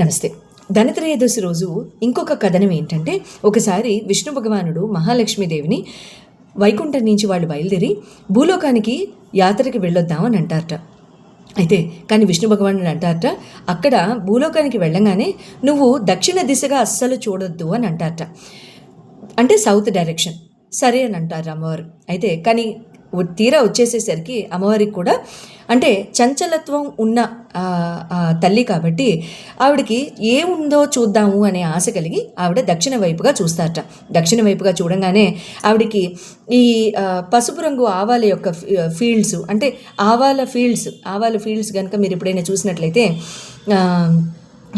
నమస్తే. ధనత్రయోదశి రోజు ఇంకొక కథనం ఏంటంటే ఒకసారి విష్ణు భగవానుడు మహాలక్ష్మీదేవిని వైకుంఠం నుంచి వాళ్ళు బయలుదేరి భూలోకానికి యాత్రకి వెళ్ళొద్దామని అంటారట. అయితే కానీ విష్ణు భగవానుడు అంటారట అక్కడ భూలోకానికి వెళ్ళంగానే నువ్వు దక్షిణ దిశగా అస్సలు చూడొద్దు అని అంటారట. అంటే సౌత్ డైరెక్షన్. సరే అని అంటారు అమ్మవారు. అయితే కానీ తీరా వచ్చేసేసరికి అమ్మవారికి కూడా అంటే చంచలత్వం ఉన్న తల్లి కాబట్టి ఆవిడకి ఏముందో చూద్దాము అనే ఆశ కలిగి ఆవిడ దక్షిణ వైపుగా చూస్తారట. దక్షిణ వైపుగా చూడంగానే ఆవిడకి ఈ పసుపు రంగు ఆవాల యొక్క ఫీల్డ్స్ అంటే ఆవాల ఫీల్డ్స్ ఆవాల ఫీల్డ్స్ కనుక మీరు ఎప్పుడైనా చూసినట్లయితే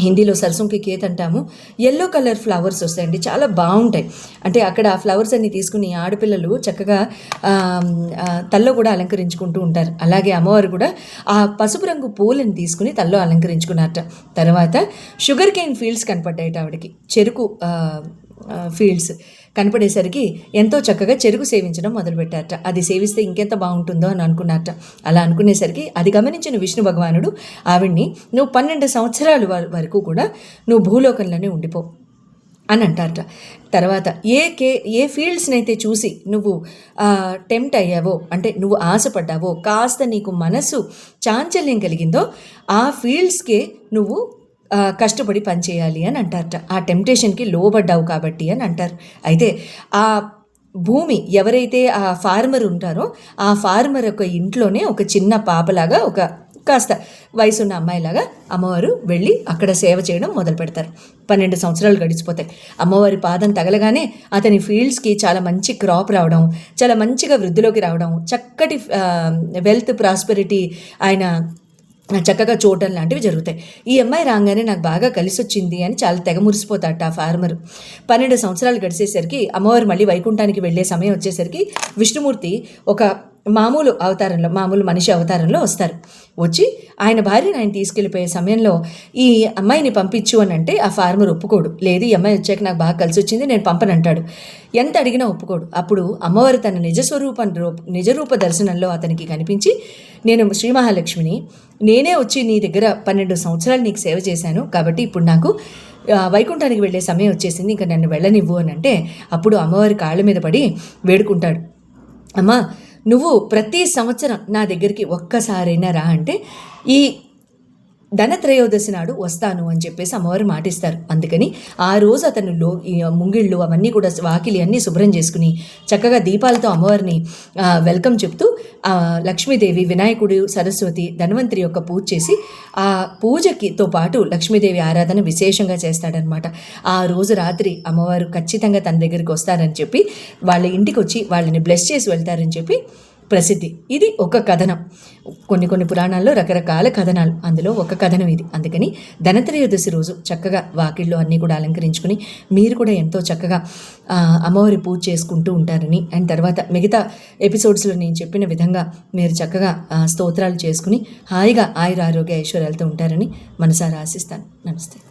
హిందీలో సరసంకి కేత్ అంటాము. ఎల్లో కలర్ ఫ్లవర్స్ వస్తాయండి. చాలా బాగుంటాయి. అంటే అక్కడ ఆ ఫ్లవర్స్ అన్ని తీసుకుని ఆడపిల్లలు చక్కగా తల్లో కూడా అలంకరించుకుంటూ ఉంటారు. అలాగే అమ్మవారు కూడా ఆ పసుపు రంగు పూలను తీసుకుని తల్లో అలంకరించుకున్నారట తర్వాత షుగర్ కేన్ ఫీల్డ్స్ కనపడ్డాయి ఆవిడకి. చెరుకు ఫీల్డ్స్ కనపడేసరికి ఎంతో చక్కగా చెరుకు సేవించడం మొదలుపెట్టారట. అది సేవిస్తే ఇంకెంత బాగుంటుందో అని అనుకున్నారట. అలా అనుకునేసరికి అది గమనించిన విష్ణు భగవానుడు ఆవిడ్ని నువ్వు పన్నెండు సంవత్సరాల వ- వరకు కూడా నువ్వు భూలోకంలోనే ఉండిపో అని అంటారట. తర్వాత ఏ కే ఏ ఫీల్డ్స్ని అయితే చూసి నువ్వు టెంప్ట్ అయ్యావో అంటే నువ్వు ఆశపడ్డావో కాస్త నీకు మనసు చాంచల్యం కలిగిందో ఆ ఫీల్డ్స్కే నువ్వు కష్టపడి పనిచేయాలి అని అంటారట. ఆ టెంప్టేషన్కి లోబడ్డావు కాబట్టి అని అంటారు. అయితే ఆ భూమి ఎవరైతే ఆ ఫార్మర్ ఉంటారో ఆ ఫార్మర్ యొక్క ఇంట్లోనే ఒక చిన్న పాపలాగా ఒక కాస్త వయసున్న అమ్మాయిలాగా అమ్మవారు వెళ్ళి అక్కడ సేవ చేయడం మొదలు పెడతారు. పన్నెండు సంవత్సరాలు గడిచిపోతాయి. అమ్మవారి పాదం తగలగానే అతని ఫీల్డ్స్కి చాలా మంచి క్రాప్ రావడం చాలా మంచిగా వృద్ధిలోకి రావడం చక్కటి వెల్త్ ప్రాస్పెరిటీ ఆయన చక్కగా చూడటం లాంటివి జరుగుతాయి. ఈ అమ్మాయి రాగానే నాకు బాగా కలిసి వచ్చింది అని చాలా తెగ మురిసిపోతాట ఆ ఫార్మర్. పన్నెండు సంవత్సరాలు గడిచేసరికి అమ్మవారు మళ్ళీ వైకుంఠానికి వెళ్ళే సమయం వచ్చేసరికి విష్ణుమూర్తి ఒక మామూలు అవతారంలో మామూలు మనిషి అవతారంలో వస్తారు. వచ్చి ఆయన భార్యను ఆయన తీసుకెళ్ళిపోయే సమయంలో ఈ అమ్మాయిని పంపించు అని అంటే ఆ ఫార్మర్ ఒప్పుకోడు. లేదు ఈ అమ్మాయి వచ్చాక నాకు బాగా కలిసి వచ్చింది నేను పంపనంటాడు ఎంత అడిగినా ఒప్పుకోడు. అప్పుడు అమ్మవారు తన నిజస్వరూప రూప నిజరూప దర్శనంలో అతనికి కనిపించి నేను శ్రీ మహాలక్ష్మిని నేనే వచ్చి నీ దగ్గర పన్నెండు సంవత్సరాలు నీకు సేవ చేశాను కాబట్టి ఇప్పుడు నాకు వైకుంఠానికి వెళ్ళే సమయం వచ్చేసింది ఇంకా నన్ను వెళ్ళనివ్వు అని అంటే అప్పుడు అమ్మవారి కాళ్ళ మీద పడి వేడుకుంటాడు. అమ్మా నువ్వు ప్రతి సంవత్సరం నా దగ్గరికి ఒక్కసారైనా రా అంటే ఈ ధనత్రయోదశి నాడు వస్తాను అని చెప్పేసి అమ్మవారు మాటిస్తారు. అందుకని ఆ రోజు అతను లో ఈ ముంగిళ్ళు అవన్నీ కూడా వాకిలి అన్నీ శుభ్రం చేసుకుని చక్కగా దీపాలతో అమ్మవారిని వెల్కమ్ చెప్తూ లక్ష్మీదేవి వినాయకుడు సరస్వతి ధన్వంతరి యొక్క పూజ చేసి ఆ పూజకితో పాటు లక్ష్మీదేవి ఆరాధన విశేషంగా చేస్తాడనమాట. ఆ రోజు రాత్రి అమ్మవారు ఖచ్చితంగా తన దగ్గరికి వస్తారని చెప్పి వాళ్ళ ఇంటికి వచ్చి వాళ్ళని బ్లెస్ చేసి వెళ్తారని చెప్పి ప్రసిద్ధి. ఇది ఒక కథనం. కొన్ని కొన్ని పురాణాల్లో రకరకాల కథనాలు. అందులో ఒక కథనం ఇది. అందుకని ధనత్రయోదశి రోజు చక్కగా వాకిళ్ళు అన్నీ కూడా అలంకరించుకుని మీరు కూడా ఎంతో చక్కగా అమ్మవారి పూజ చేసుకుంటూ ఉంటారని అండ్ తర్వాత మిగతా ఎపిసోడ్స్లో నేను చెప్పిన విధంగా మీరు చక్కగా స్తోత్రాలు చేసుకుని హాయిగా ఆయుర ఆరోగ్య ఐశ్వర్యాలతో ఉంటారని మనసారా ఆశిస్తాను. నమస్తే.